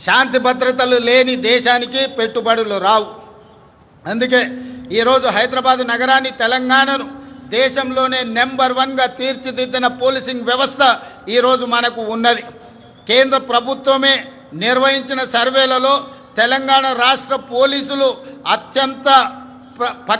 శాంతి భద్రతలు లేని దేశానికి పెట్టుబడులు రావు. అందుకే ఈరోజు హైదరాబాద్ నగరాన్ని తెలంగాణను దేశంలోనే నెంబర్ వన్గా తీర్చిదిద్దిన పోలీసింగ్ వ్యవస్థ ఈరోజు మనకు ఉన్నది. కేంద్ర ప్రభుత్వమే నిర్వహించిన సర్వేలలో తెలంగాణ రాష్ట్ర పోలీసులు అత్యంత ప్ర-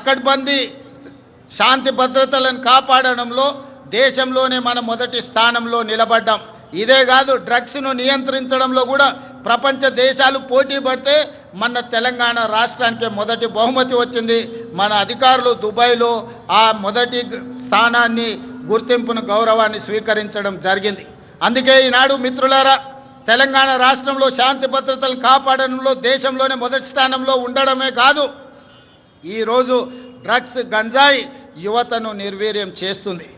శాంతి భద్రతలను కాపాడడంలో దేశంలోనే మన మొదటి స్థానంలో నిలబడ్డాం. ఇదే కాదు డ్రగ్స్ను నియంత్రించడంలో కూడా ప్రపంచ దేశాలు పోటీ పడితే మన తెలంగాణ రాష్ట్రానికి మొదటి బహుమతి వచ్చింది. మన అధికారులు దుబాయ్లో ఆ మొదటి స్థానాన్ని గుర్తింపును గౌరవాన్ని స్వీకరించడం జరిగింది. అందుకే ఈనాడు మిత్రులారా తెలంగాణ రాష్ట్రంలో శాంతి భద్రతలు కాపాడడంలో దేశంలోనే మొదటి స్థానంలో ఉండడమే కాదు ఈరోజు డ్రగ్స్ గంజాయి యువతను నిర్వీర్యం చేస్తుంది.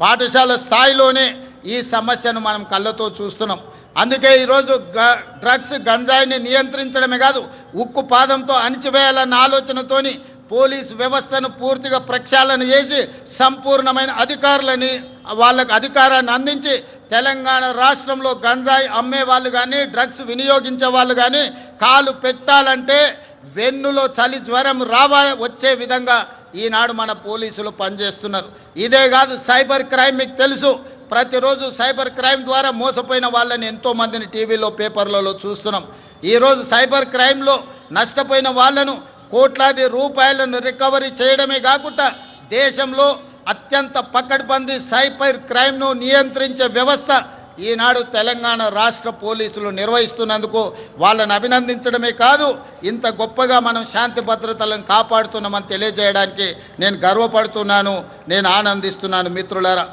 పాఠశాల స్థాయిలోనే ఈ సమస్యను మనం కళ్ళతో చూస్తున్నాం. అందుకే ఈరోజు గ డ్రగ్స్ గంజాయిని నియంత్రించడమే కాదు ఉక్కు పాదంతో అణిచివేయాలన్న ఆలోచనతోని పోలీస్ వ్యవస్థను పూర్తిగా ప్రక్షాళన చేసి సంపూర్ణమైన అధికారులని వాళ్ళకు అధికారాన్ని అందించి తెలంగాణ రాష్ట్రంలో గంజాయి అమ్మే వాళ్ళు కానీ డ్రగ్స్ వినియోగించే వాళ్ళు కానీ కాలు పెట్టాలంటే వెన్నులో చలి జ్వరం రావా వచ్చే విధంగా ఈనాడు మన పోలీసులు పనిచేస్తున్నారు. ఇదే కాదు సైబర్ క్రైమ్ మీకు తెలుసు. ప్రతిరోజు సైబర్ క్రైమ్ ద్వారా మోసపోయిన వాళ్ళని ఎంతో మందిని టీవీలో పేపర్లలో చూస్తున్నాం. ఈరోజు సైబర్ క్రైమ్లో నష్టపోయిన వాళ్ళను కోట్లాది రూపాయలను రికవరీ చేయడమే కాకుండా దేశంలో అత్యంత పకడ్బందీ సైబర్ క్రైమ్ను నియంత్రించే వ్యవస్థ ఈనాడు తెలంగాణ రాష్ట్ర పోలీసులు నిర్వహిస్తున్నందుకు వాళ్ళని అభినందించడమే కాదు ఇంత గొప్పగా మనం శాంతి భద్రతలను కాపాడుతున్నామని తెలియజేయడానికి నేను గర్వపడుతున్నాను. నేను ఆనందిస్తున్నాను మిత్రులారా.